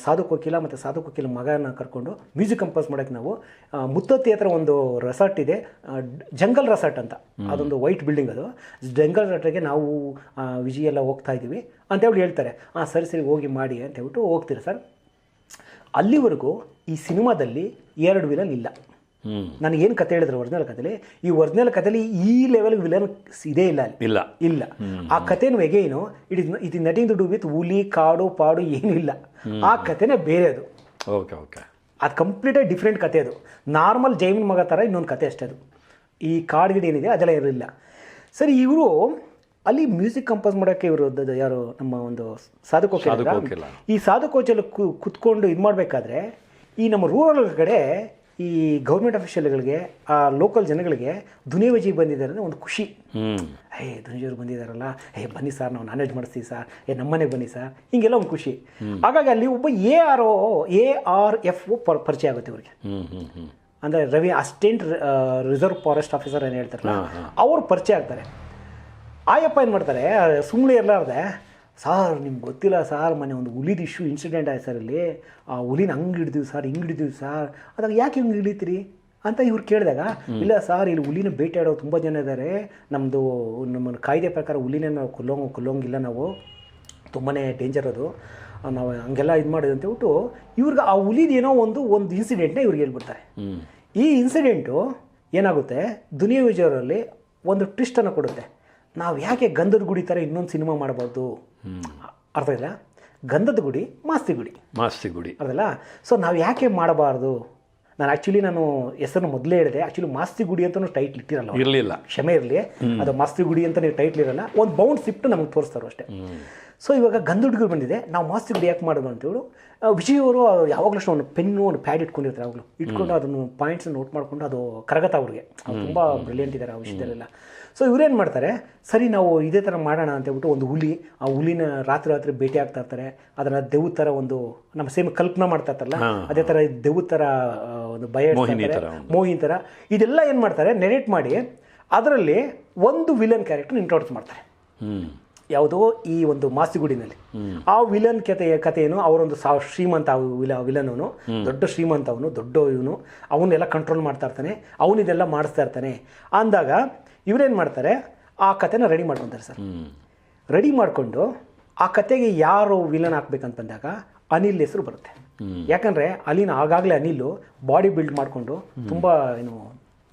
ಸಾಧು ಕೋಕಿಲ ಮತ್ತು ಸಾಧು ಕೋಕಿಲ ಮಗನ ಕರ್ಕೊಂಡು ಮ್ಯೂಸಿಕ್ ಕಂಪೋಸ್ ಮಾಡೋಕ್ಕೆ ನಾವು ಮುತ್ತತ್ತಿ ಹತ್ರ ಒಂದು ರೆಸಾರ್ಟ್ ಇದೆ. ಜಂಗಲ್ ರೆಸಾರ್ಟ್ ಅಂತ. ಅದೊಂದು ವೈಟ್ ಬಿಲ್ಡಿಂಗ್ ಅದು. ಜಂಗಲ್ ರೆಸಾರ್ಟ್ಗೆ ನಾವು ವಿಜಿ ವಿಜಯ್ ಎಲ್ಲ ಹೋಗ್ತಾ ಇದ್ದೀವಿ ಅಂತೇಳಿ ಹೇಳ್ತಾರೆ. ಹಾಂ ಸರಿ ಸರಿ ಹೋಗಿ ಮಾಡಿ ಅಂತ ಹೇಳ್ಬಿಟ್ಟು ಹೋಗ್ತೀರಿ ಸರ್? ಅಲ್ಲಿವರೆಗೂ ಈ ಸಿನಿಮಾದಲ್ಲಿ ಎರಡು ವಿಲನ್ ಇಲ್ಲ. ನನಗೇನು ಕತೆ ಹೇಳಿದ್ರು ಒರಿಜಿನಲ್ ಕಥೆಲಿ ಈ ಒರಿಜಿನಲ್ ಕಥೆಲಿ ಈ ಲೆವೆಲ್ ವಿಲನ್ ಇದೇ ಇಲ್ಲ ಇಲ್ಲ. ಇಲ್ಲ. ಆ ಕಥೆನೂ again it is it is nothing to do with ಹುಲಿ ಕಾಡು ಪಾಡು ಏನೂ ಇಲ್ಲ. ಆ ಕಥೆನೇ ಬೇರೆ ಅದು. Okay okay. ಅದು ಕಂಪ್ಲೀಟಾಗಿ ಡಿಫ್ರೆಂಟ್ ಕತೆ ಅದು. ನಾರ್ಮಲ್ ಜೈಮಿನ್ ಮಗ ಥರ ಇನ್ನೊಂದು ಕತೆ ಅಷ್ಟೇ ಅದು. ಈ ಕಾಡು ಗಿಡ ಏನಿದೆ ಅದೆಲ್ಲ ಇರಲಿಲ್ಲ. ಸರಿ ಇವರು ಅಲ್ಲಿ ಮ್ಯೂಸಿಕ್ ಕಂಪೋಸ್ ಮಾಡೋಕ್ಕೆ ಇವರು ಯಾರು ನಮ್ಮ ಒಂದು ಸಾಧು ಕೋಕಿಲ ಸಾಧು ಈ ಸಾಧು ಕೋಚಲ್ಲಿ ಕುತ್ಕೊಂಡು ಇದು ಮಾಡಬೇಕಾದ್ರೆ ಈ ನಮ್ಮ ರೂರಲ್ ಕಡೆ ಈ ಗೌರ್ಮೆಂಟ್ ಅಫಿಷಿಯಲ್ಗಳಿಗೆ ಆ ಲೋಕಲ್ ಜನಗಳಿಗೆ ದುನಿಯಾವಜಿ ಬಂದಿದ್ದಾರೆ ಅಂದರೆ ಒಂದು ಖುಷಿ. ಏ ಧನುಜವ್ರು ಬಂದಿದ್ದಾರಲ್ಲ ಏ ಬನ್ನಿ ಸರ್ ನಾವು ನಾನ್ ವೆಜ್ ಮಾಡಿಸ್ತೀವಿ ಸರ್. ಏ ನಮ್ಮನೆಗೆ ಬನ್ನಿ ಸರ್. ಹಿಂಗೆಲ್ಲ ಒಂದು ಖುಷಿ. ಹಾಗಾಗಿ ಅಲ್ಲಿ ಒಬ್ಬ A R O A R F O ಪರಿಚಯ ಆಗುತ್ತೆ ಇವರಿಗೆ. ಅಂದರೆ Ravi assistant reserve forest officer ಏನು ಹೇಳ್ತಾರಲ್ಲ ಅವ್ರು ಪರಿಚಯ ಆಗ್ತಾರೆ. ಆಯಪ್ಪ ಏನು ಮಾಡ್ತಾರೆ ಸುಮ್ಮನೆ ಇರಲಾರ್ದೆ ಸಾರ್ ನಿಮ್ಗೆ ಗೊತ್ತಿಲ್ಲ ಸಾರ್ ಮೊನ್ನೆ ಒಂದು ಹುಲಿದ ಇಶ್ಯೂ ಇನ್ಸಿಡೆಂಟ್ ಆಯ್ತು ಸರ್ ಇಲ್ಲಿ ಆ ಹುಲಿನ ಹಂಗೆ ಹಿಡಿದೀವಿ ಸರ್ ಹಿಂಗೆ ಹಿಡಿದೀವಿ ಸರ್. ಅದಾಗ ಯಾಕೆ ಹಿಂಗೆ ಹಿಡಿತೀರಿ? ಅಂತ ಇವ್ರು ಕೇಳಿದಾಗ ಇಲ್ಲ ಸರ್ ಇಲ್ಲಿ ಹುಲಿನ ಬೇಟೆಯಾಡೋ ತುಂಬ ಜನ ಇದ್ದಾರೆ ನಮ್ಮದು ನಮ್ಮ ಕಾಯ್ದೆ ಪ್ರಕಾರ ಹುಲಿನ ನಾವು ಕೊಲ್ಲೋಂಗ್ ಕೊಲ್ಲೋಂಗಿಲ್ಲ ನಾವು. ತುಂಬಾ ಡೇಂಜರ್ ಅದು. ನಾವು ಹಂಗೆಲ್ಲ ಇದು ಮಾಡಿದ್ವಿ ಅಂತ ಹೇಳ್ಬಿಟ್ಟು ಇವ್ರಿಗೆ ಆ ಹುಲಿದ ಏನೋ ಒಂದು ಒಂದು ಇನ್ಸಿಡೆಂಟ್ನ ಇವ್ರಿಗೆ ಹೇಳ್ಬಿಡ್ತಾರೆ. ಈ ಇನ್ಸಿಡೆಂಟು ಏನಾಗುತ್ತೆ? ದುನಿಯಾ ವಿಜಯವರಲ್ಲಿ ಒಂದು ಟ್ವಿಸ್ಟನ್ನು ಕೊಡುತ್ತೆ. ನಾವು ಯಾಕೆ ಗಂಧದ ಗುಡಿ ಥರ ಇನ್ನೊಂದು ಸಿನಿಮಾ ಮಾಡಬಾರ್ದು ಅರ್ಥ ಇಲ್ಲ ಗಂಧದ ಗುಡಿ ಮಾಸ್ತಿ ಗುಡಿ. ಮಾಸ್ತಿ ಗುಡಿ. ಅದಲ್ಲ ಸೊ ನಾವು ಯಾಕೆ ಮಾಡಬಾರ್ದು? ನಾನು ಆ್ಯಕ್ಚುಲಿ ನಾನು ಹೆಸರು ಮೊದಲೇ ಹೇಳಿದೆ. ಆ್ಯಕ್ಚುಲಿ ಮಾಸ್ತಿ ಗುಡಿ ಅಂತಲೂ ಟೈಟ್ಲ್ ಇಟ್ಟಿರಲ್ಲ. ಇರಲಿಲ್ಲ. ಕ್ಷಮೆ ಇರಲಿ. ಅದು ಮಾಸ್ತಿ ಗುಡಿ ಅಂತ ನೀವು ಟೈಟ್ಲ್ ಇರಲ್ಲ. ಒಂದು ಬೌಂಡ್ ಸಿಫ್ಟ್ ನಮಗೆ ತೋರಿಸ್ತಾರೋ ಅಷ್ಟೇ. ಸೊ ಇವಾಗ ಗಂಧುಡ್ಗಳು ಬಂದಿದೆ. ನಾವು ಮಾಸ್ತಿ ಗುಡಿ ಯಾಕೆ ಮಾಡೋದು ಅಂತೇಳಿ ವಿಜಯ್ ಅವರು ಯಾವಾಗಲೂ ಒಂದು ಪೆನ್ನು ಒಂದು ಪ್ಯಾಡ್ ಇಟ್ಕೊಂಡಿರ್ತಾರೆ ಯಾವಾಗಲೂ. ಇಟ್ಕೊಂಡು ಅದನ್ನು ಪಾಯಿಂಟ್ಸ್ ನೋಟ್ ಮಾಡಿಕೊಂಡು ಅದು ಕರಗತ್ತ ಅವ್ರಿಗೆ. ಅವ್ರು ತುಂಬ ಬ್ರಿಲಿಯಂಟ್ ಇದ್ದಾರೆ ಆ ವಿಷಯದಲ್ಲೆಲ್ಲ. ಸೊ ಇವ್ರೇನು ಮಾಡ್ತಾರೆ? ಸರಿ ನಾವು ಇದೇ ಥರ ಮಾಡೋಣ ಅಂತ ಹೇಳ್ಬಿಟ್ಟು ಒಂದು ಹುಲಿ ಆ ಹುಲಿನ ರಾತ್ರಿ ರಾತ್ರಿ ಭೇಟಿ ಆಗ್ತಾ ಇರ್ತಾರೆ. ಅದನ್ನ ದೆವ್ ಥರ ಒಂದು ನಮ್ಮ ಸೇಮ್ ಕಲ್ಪನಾ ಮಾಡ್ತಾ ಇರ್ತಾರಲ್ಲ ಅದೇ ಥರ ದೆವ್ ಥರ ಒಂದು ಭಯ ಮೋಹಿನಿ. ಥರ ಇದೆಲ್ಲ ಏನು ಮಾಡ್ತಾರೆ? ನೆರೇಟ್ ಮಾಡಿ ಅದರಲ್ಲಿ ಒಂದು ವಿಲನ್ ಕ್ಯಾರೆಕ್ಟರ್ ಇಂಟ್ರೊಡ್ಯೂಸ್ ಮಾಡ್ತಾರೆ. ಯಾವುದೋ ಈ ಒಂದು ಮಾಸಿಗುಡಿನಲ್ಲಿ. ಆ ವಿಲನ್ ಕತೆ ಕಥೆಯನ್ನು ಅವರೊಂದು ಸಾ ಶ್ರೀಮಂತ ವಿಲ ವಿಲನ್ ಅವನು ದೊಡ್ಡ ಶ್ರೀಮಂತ ಅವನು ದೊಡ್ಡ ಇವನು ಅವನ್ನೆಲ್ಲ ಕಂಟ್ರೋಲ್ ಮಾಡ್ತಾ ಇರ್ತಾನೆ. ಅವನಿದೆಲ್ಲ ಮಾಡಿಸ್ತಾ ಇರ್ತಾನೆ. ಅಂದಾಗ ಇವರೇನು ಮಾಡ್ತಾರೆ? ಆ ಕಥೆನ ರೆಡಿ ಮಾಡ್ಕೊತಾರೆ ಸರ್. ರೆಡಿ ಮಾಡಿಕೊಂಡು ಆ ಕತೆಗೆ ಯಾರು ವಿಲನ್ ಹಾಕ್ಬೇಕಂತ ಬಂದಾಗ ಅನಿಲ್ ಹೆಸರು ಬರುತ್ತೆ. ಯಾಕಂದರೆ ಅಲ್ಲಿನ ಆಗಾಗಲೇ ಅನಿಲು ಬಾಡಿ ಬಿಲ್ಡ್ ಮಾಡಿಕೊಂಡು ತುಂಬ ಏನು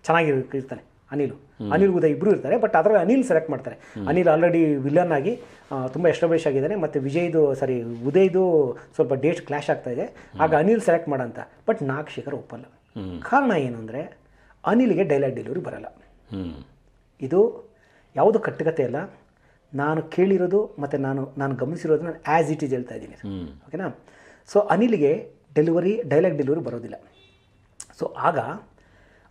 ಚೆನ್ನಾಗಿ ಇರ್ತಾನೆ ಅನಿಲ್ ಅನಿಲ್ ಉದಯ್ ಇಬ್ಬರು ಇರ್ತಾರೆ ಬಟ್ ಅದರಲ್ಲಿ ಅನಿಲ್ ಸೆಲೆಕ್ಟ್ ಮಾಡ್ತಾರೆ. ಅನಿಲ್ ಆಲ್ರೆಡಿ ವಿಲನ್ ಆಗಿ ತುಂಬ ಎಸ್ಟಾಬ್ಲಿಷ್ ಆಗಿದ್ದಾನೆ ಮತ್ತು ವಿಜಯ್ದು ಸಾರಿ ಉದಯ್ದು ಸ್ವಲ್ಪ ಡೇಟ್ ಕ್ಲಾಶ್ ಆಗ್ತಾ ಇದೆ. ಆಗ ಅನಿಲ್ ಸೆಲೆಕ್ಟ್ ಮಾಡಂತ ಬಟ್ ನಾಗಶೇಖರ್ ಒಪ್ಪಲ್ಲ. ಕಾರಣ ಏನು ಅಂದರೆ ಅನಿಲ್ಗೆ ಡೈಲಾಗ್ ಡೆಲಿವರಿ ಬರಲ್ಲ. ಇದು ಯಾವುದು ಕಟ್ಟುಕತೆ ಅಲ್ಲ. ನಾನು ಕೇಳಿರೋದು ಮತ್ತು ನಾನು ನಾನು ಗಮನಿಸಿರೋದು ನಾನು ಆ್ಯಸ್ ಇಟ್ ಈಸ್ ಹೇಳ್ತಾ ಇದ್ದೀನಿ. ಓಕೆನಾ? ಸೊ ಅನಿಲ್ಗೆ ಡೆಲಿವರಿ ಡೈಲಾಗ್ ಡೆಲಿವರಿ ಬರೋದಿಲ್ಲ. ಸೊ ಆಗ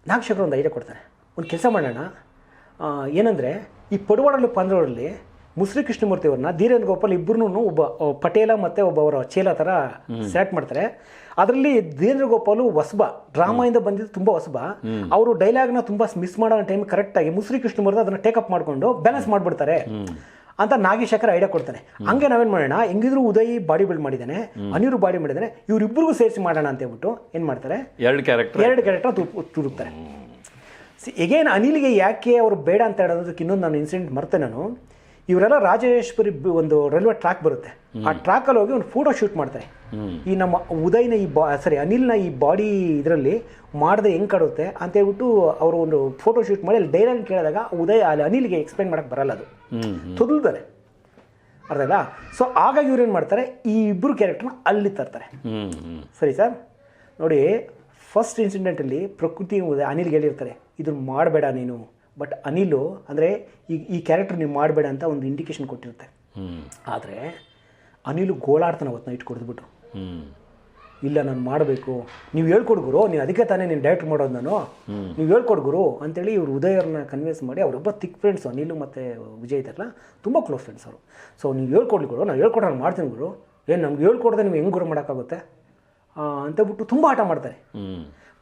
ನಾಗಶೇಖರ್ ಒಂದು ಐಡಿಯಾ ಕೊಡ್ತಾನೆ. ಒಂದು ಕೆಲಸ ಮಾಡೋಣ. ಏನಂದರೆ ಈ ಪಡುವಾಡಲು ಪಂದ್ರವರಲ್ಲಿ ಮುಸ್ರಿ ಕೃಷ್ಣಮೂರ್ತಿ ಅವ್ರನ್ನ ಧೀರೇಂದ್ರ ಗೋಪಾಲ್ ಇಬ್ಬರನ್ನೂ ಒಬ್ಬ ಪಟೇಲ ಮತ್ತೆ ಒಬ್ಬ ಅವರ ಚೇಲ ಥರ ಸೆಲೆಕ್ಟ್ ಮಾಡ್ತಾರೆ. ಅದರಲ್ಲಿ ಧೀರೇಂದ್ರ ಗೋಪಾಲು ಹೊಸಬ ಡ್ರಾಮಾಯಿಂದ ಬಂದಿದ್ದು ತುಂಬ ಹೊಸಬ. ಅವರು ಡೈಲಾಗ್ನ ತುಂಬ ಮಿಸ್ ಮಾಡೋ ಟೈಮ್ ಕರೆಕ್ಟಾಗಿ ಮುಸ್ರಿ ಕೃಷ್ಣಮೂರ್ತಿ ಅದನ್ನು ಟೇಕಪ್ ಮಾಡಿಕೊಂಡು ಬ್ಯಾಲೆನ್ಸ್ ಮಾಡಿಬಿಡ್ತಾರೆ. ಅಂತ ನಾಗೇಶೇಖರ್ ಐಡಿಯಾ ಕೊಡ್ತಾನೆ. ಹಂಗೆ ನಾವೇನು ಮಾಡೋಣ ಹೆಂಗಿದ್ರು ಉದಯ್ ಬಾಡಿ ಬಿಲ್ಡ್ ಮಾಡಿದ್ದಾನೆ ಅನಿರು ಬಾಡಿ ಮಾಡಿದ್ದಾನೆ ಇವರಿಬ್ಬರಿಗೂ ಸೇರಿಸಿ ಮಾಡೋಣ ಅಂತ ಹೇಳ್ಬಿಟ್ಟು ಏನು ಮಾಡ್ತಾರೆ? ಎರಡು ಕ್ಯಾರೆಕ್ಟರ್ ಎರಡು ಕ್ಯಾರೆಕ್ಟರ್ ತುರುಕ್ತಾರೆ ಸಿ ಎಗೇನ್ ಅನಿಲ್ಗೆ ಯಾಕೆ ಅವರು ಬೇಡ ಅಂತ ಹೇಳೋದಕ್ಕೆ ಇನ್ನೊಂದು ನಾನು ಇನ್ಸಿಡೆಂಟ್ ಮರ್ತೆ ನಾನು. ಇವರೆಲ್ಲ ರಾಜೇಶ್ವರಿ ಒಂದು ರೈಲ್ವೆ ಟ್ರ್ಯಾಕ್ ಬರುತ್ತೆ. ಆ ಟ್ರ್ಯಾಕಲ್ಲಿ ಹೋಗಿ ಒಂದು ಫೋಟೋ ಶೂಟ್ ಮಾಡ್ತಾರೆ. ಈ ನಮ್ಮ ಉದಯ್ನ ಈ ಬಾ ಸಾರಿ ಅನಿಲ್ನ ಈ ಬಾಡಿ ಇದರಲ್ಲಿ ಮಾಡದೆ ಹೆಂಗೆ ಕಾಡುತ್ತೆ ಅಂತ ಹೇಳ್ಬಿಟ್ಟು ಅವರು ಒಂದು ಫೋಟೋ ಶೂಟ್ ಮಾಡಿ ಅಲ್ಲಿ ಡೈಲಾಗ್ ಕೇಳಿದಾಗ ಉದಯ್ ಅಲ್ಲಿ ಅನಿಲ್ಗೆ ಎಕ್ಸ್ಪ್ಲೈನ್ ಮಾಡೋಕ್ಕೆ ಬರಲ್ಲ ಅದು. ತೊದಲ್ತಾರೆ. ಅರ್ಥಲ್ಲ ಸೊ ಹಾಗಾಗಿ ಇವ್ರು ಏನು ಮಾಡ್ತಾರೆ? ಈ ಇಬ್ಬರು ಕ್ಯಾರೆಕ್ಟರ್ನ ಅಲ್ಲಿ ತರ್ತಾರೆ. ಸರಿ ಸರ್? ನೋಡಿ ಫಸ್ಟ್ ಇನ್ಸಿಡೆಂಟಲ್ಲಿ ಪ್ರಕೃತಿ ಉದಯ ಅನಿಲ್ಗೆ ಹೇಳಿರ್ತಾರೆ ಇದನ್ನು ಮಾಡಬೇಡ ನೀನು. ಬಟ್ ಅನಿಲು ಅಂದರೆ ಈ ಈ ಕ್ಯಾರೆಕ್ಟರ್ ನೀವು ಮಾಡಬೇಡ ಅಂತ ಒಂದು ಇಂಡಿಕೇಶನ್ ಕೊಟ್ಟಿರುತ್ತೆ. ಆದರೆ ಅನಿಲು ಗೋಳಾಡ್ತಾನೆ ಅವತ್ತು ನೈಟ್ ಕುಡಿದ್ಬಿಟ್ಟು ಇಲ್ಲ ನಾನು ಮಾಡಬೇಕು. ನೀವು ಹೇಳ್ಕೊಡ್ಗುರು ನೀವು ಅದಕ್ಕೆ ತಾನೇ ನೀನು ಡೈರೆಕ್ಟ್ ಮಾಡೋದು ನಾನು. ನೀವು ಹೇಳ್ಕೊಡ್ಗುರು ಅಂತೇಳಿ ಇವರು ಉದಯವ್ರನ್ನ ಕನ್ವಿನ್ಸ್ ಮಾಡಿ ಅವರೊಬ್ಬ ತಿಕ್ ಫ್ರೆಂಡ್ಸ್ ಅನಿಲು ಮತ್ತು ವಿಜಯ್ ಇದ್ದಾರಲ್ಲ ತುಂಬ ಕ್ಲೋಸ್ ಫ್ರೆಂಡ್ಸ್ ಅವರು. ಸೊ ನೀವು ಹೇಳ್ಕೊಡ್ಲಿ ಗುರು ನಾನು ಹೇಳ್ಕೊಡೋಣ ನಾನು ಮಾಡ್ತೀನಿ ಗುರು. ಏನು ನಮ್ಗೆ ಹೇಳ್ಕೊಡ್ದೆ ನೀವು ಹೆಂಗೆ ಗುರು ಮಾಡೋಕ್ಕಾಗುತ್ತೆ? ಅಂತಬಿಟ್ಟು ತುಂಬ ಆಟ ಮಾಡ್ತಾರೆ.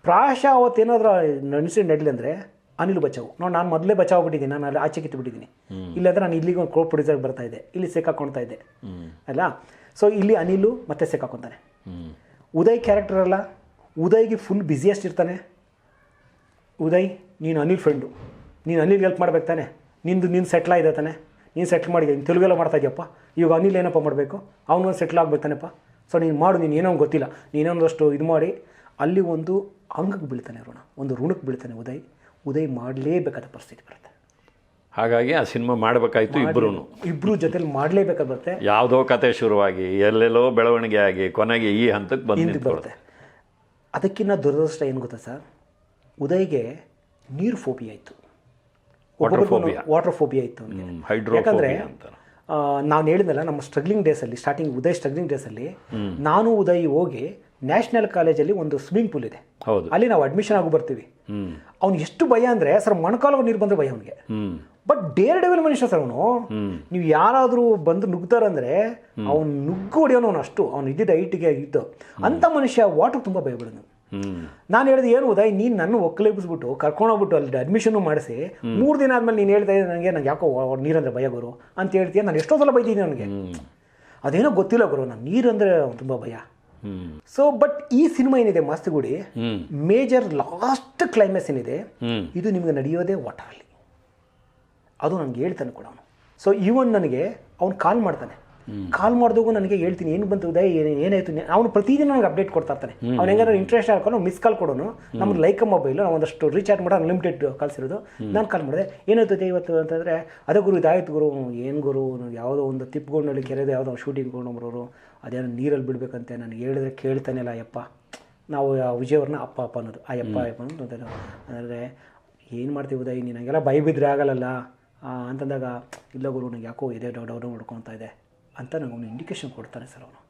ಪ್ರಾಯಶಃ ಅವತ್ತೇನಾದ್ರೂ ಇನ್ಸಿಡೆಂಟ್ ನಡಲಿ ಅಂದರೆ ಅನಿಲ್ ಬಚಾವ್ ನೋಡಿ ನಾನು ಮೊದಲೇ ಬಚಾವ್ ಬಿಟ್ಟಿದ್ದೀನಿ ನಾನು ಅಲ್ಲಿ ಆಚೆ ಕಿತ್ತುಬಿಟ್ಟಿದ್ದೀನಿ ಇಲ್ಲಾಂದ್ರೆ ನಾನು ಇಲ್ಲಿಗೆ ಒಂದು ಕೋಪ್ ಪ್ರೊಡ್ಯೂಸರ್ ಬರ್ತಾ ಇದೆ. ಇಲ್ಲಿ ಸಿಕ್ಕಾಕೊಳ್ತಾ ಇದ್ದೆ ಅಲ್ಲ? ಸೊ ಇಲ್ಲಿ ಅನಿಲು ಮತ್ತೆ ಸಿಕ್ಕಾಕೊತಾನೆ ಉದಯ್ ಕ್ಯಾರೆಕ್ಟರ್ ಅಲ್ಲ? ಉದಯ್ಗೆ ಫುಲ್ ಬ್ಯುಸಿಯೆಸ್ಟ್ ಇರ್ತಾನೆ. ಉದಯ್ ನೀನು ಅನಿಲ್ ಫ್ರೆಂಡು ನೀನು ಅನಿಲ್ ಹೆಲ್ಪ್ ಮಾಡ್ಬೇಕು ತಾನೆ. ನಿಂದು ನೀನು ಸೆಟ್ಲ್ ಆಗಿದೆ ತಾನೆ. ನೀನು ಸೆಟ್ಲ್ ಮಾಡಿದ್ದೀನಿ ತೆಲುಗೆಲ್ಲ ಮಾಡ್ತಾ ಇದೆಯಪ್ಪ. ಇವಾಗ ಅನಿಲ್ ಏನಪ್ಪ ಮಾಡಬೇಕು? ಅವನು ಸೆಟ್ಲ್ ಆಗ್ಬೇಕು ತಾನೆಪ್ಪ. ಸೊ ನೀನು ಮಾಡು ನೀನು ಏನೋ ಗೊತ್ತಿಲ್ಲ. ನೀನೊಂದಷ್ಟು ಇದು ಮಾಡಿ. ಅಲ್ಲಿ ಒಂದು ಅಂಗಕ್ಕೆ ಬೀಳ್ತಾನೆ ಋಣ ಒಂದು ಋಣಕ್ಕೆ ಬೀಳ್ತಾನೆ ಉದಯ್. ಉದಯ್ ಮಾಡಲೇಬೇಕಾದ ಪರಿಸ್ಥಿತಿ ಬರುತ್ತೆ. ಹಾಗಾಗಿ ಆ ಸಿನಿಮಾ ಮಾಡಬೇಕಾಯ್ತು ಇಬ್ಬರೂ ಇಬ್ಬರು ಜೊತೆಲಿ ಮಾಡಲೇಬೇಕಾದ ಬರುತ್ತೆ. ಯಾವುದೋ ಕತೆ ಶುರುವಾಗಿ ಎಲ್ಲೆಲ್ಲೋ ಬೆಳವಣಿಗೆ ಆಗಿ ಕೊನೆಗೆ ಈ ಹಂತಕ್ಕೆ ಬಂದು ಬರುತ್ತೆ. ಅದಕ್ಕಿಂತ ದುರದೃಷ್ಟ ಏನು ಗೊತ್ತಾ ಸರ್? ಉದಯ್ಗೆ ನೀರು ಫೋಬಿಯಾ ಇತ್ತು. Waterphobia. ವಾಟರ್ ಫೋಬಿಯಾ ಇತ್ತು ಯಾಕಂದ್ರೆ ನಾನು ಹೇಳಿದ್ನಲ್ಲ ನಮ್ಮ ಸ್ಟ್ರಗ್ಲಿಂಗ್ ಡೇಸಲ್ಲಿ ಸ್ಟಾರ್ಟಿಂಗ್ ಉದಯ್ ಸ್ಟ್ರಗ್ಲಿಂಗ್ ಡೇಸಲ್ಲಿ ನಾನು ಉದಯ್ ಹೋಗಿ ನ್ಯಾಷನಲ್ ಕಾಲೇಜಲ್ಲಿ ಒಂದು ಸ್ವಿಮ್ಮಿಂಗ್ ಪೂಲ್ ಇದೆ. ಹೌದು. ಅಲ್ಲಿ ನಾವು ಅಡ್ಮಿಷನ್ ಆಗು ಬರ್ತೀವಿ. ಅವ್ನು ಎಷ್ಟು ಭಯ ಅಂದ್ರೆ ಸರ್ ಮೊಣಕಾಲು ನೀರು ಬಂದರೆ ಭಯ ಅವನಿಗೆ. ಬಟ್ ಡೇರ್ ಡೆವಿಲ್ ಮನುಷ್ಯ ಸರ್ ಅವನು. ನೀವು ಯಾರಾದರೂ ಬಂದು ನುಗ್ತಾರಂದ್ರೆ ಅವ್ನು ನುಗ್ಗು ಹೊಡೆಯೋನು ಅವನು ಅಷ್ಟು. ಅವ್ನು ಇದ್ದಿದ್ದ ಐಟಿಗೆ ಇದ್ದು. ಅಂತ ಮನುಷ್ಯ ವಾಟರ್ ತುಂಬ ಭಯ ಬಿಡೋನು ನಾನು ಹೇಳಿದೆ ಏನು ಉದಯ್ ನೀನು ನನ್ನ ಒಕ್ಕಲಿಗಿಸ್ಬಿಟ್ಟು ಕರ್ಕೊಂಡೋಗ್ಬಿಟ್ಟು ಅಲ್ಲಿ ಅಡ್ಮಿಷನು ಮಾಡಿಸಿ ಮೂರು ದಿನ ಆದ್ಮೇಲೆ ನೀನು ಹೇಳ್ತಾ ಇದ್ದೆ ನನಗೆ ನಂಗೆ ಯಾಕೋ ನೀರಂದ್ರೆ ಭಯ ಗುರು. ಅಂತ ಹೇಳ್ತೀಯ ನಾನು ಎಷ್ಟೋ ಸಲ ಬೈದಿದ್ದೀನಿ ನನಗೆ ಅದೇನೋ ಗೊತ್ತಿಲ್ಲ ಗುರು ನಾನು ನೀರಂದ್ರೆ ತುಂಬ ಭಯ. ಸೊ ಬಟ್ ಈ ಸಿನಿಮಾ ಏನಿದೆ, ಮಾಸ್ತಿಗುಡಿ? ಮೇಜರ್ ಲಾಸ್ಟ್ ಕ್ಲೈಮ್ಯಾಕ್ಸ್ ಏನಿದೆ, ಇದು ನಿಮಗೆ ನಡೆಯೋದೇ ವಾಟರಲ್ಲಿ ಅದು ನನಗೆ ಹೇಳ್ತಾನೆ ಕೂಡ ಅವನು. ಸೊ ಇವನ್ ನನಗೆ, ಅವ್ನು ಕಾಲ್ ಮಾಡ್ತಾನೆ. ಕಾಲ್ ಮಾಡಿದಾಗ ನನಗೆ ಹೇಳ್ತೀನಿ ಏನು ಬಂತು ಉದಯ್? ಏನು ಏನಾಯ್ತು? ಅವನು ಪ್ರತಿದಿನ ನನಗೆ ಅಪ್ಡೇಟ್ ಕೊಡ್ತಾ ಇರ್ತಾನೆ. ಅವ್ನು ಹೆಂಗಾದ್ರೆ ಇಂಟ್ರೆಸ್ಟ್ ಹಾಕೊಂಡು ಮಿಸ್ ಕಾಲ್ ಕೊಡೋನು. ನಮ್ದು ಲೈಕ್ ಮೊಬೈಲ್ ನಾವು ಒಂದಷ್ಟು ರೀಚಾರ್ಜ್ ಮಾಡೋ ಅನ್ಲಿಮಿಟೆಡ್ ಕಾಲ್ಸ್ ಇರೋದು. ನಾನು ಕಾಲ್ ಮಾಡಿದೆ ಏನಾಯ್ತು ಇವತ್ತು? ಅಂತಂದರೆ ಅದೇ ಗುರು ಇದಾಯ್ತು ಗುರು ಏನು ಗುರು? ಯಾವುದೋ ಒಂದು ತಿಪ್ಪಗೊಂಡಲ್ಲಿ ಕೆರೆದು ಯಾವುದೋ ಶೂಟಿಂಗ್ ಕೊಂಡೋಗ್ರು ಅದೇನೋ ನೀರಲ್ಲಿ ಬಿಡಬೇಕಂತೆ ನನಗೆ ಹೇಳಿದ್ರೆ ಕೇಳ್ತಾನೆ ಇಲ್ಲ ಅಯ್ಯಪ್ಪ. ನಾವು ಆ ವಿಜಯವ್ರನ್ನ ಅಪ್ಪ ಅಪ್ಪ ಅನ್ನೋದು ಆ ಅಪ್ಪ ಅಪ್ಪ ಅನ್ನೋದು ಅಂದರೆ ಏನು ಮಾಡ್ತೀವಿ ಉದಯ್? ನೀನು ಹಂಗೆಲ್ಲ ಭಯ ಬಿದ್ದರೆ ಆಗಲ್ಲಲ್ಲ ಅಂತಂದಾಗ ಇಲ್ಲ ಗುರು ನನಗೆ ಯಾಕೋ ಇದೆ ಡೌ ಮಾಡ್ಕೊತಾ ಇದೆ. ಅಂತ ನನಗೆ ಅವನು ಇಂಡಿಕೇಶನ್ ಕೊಡ್ತಾರೆ ಸರ್ ಅವನು.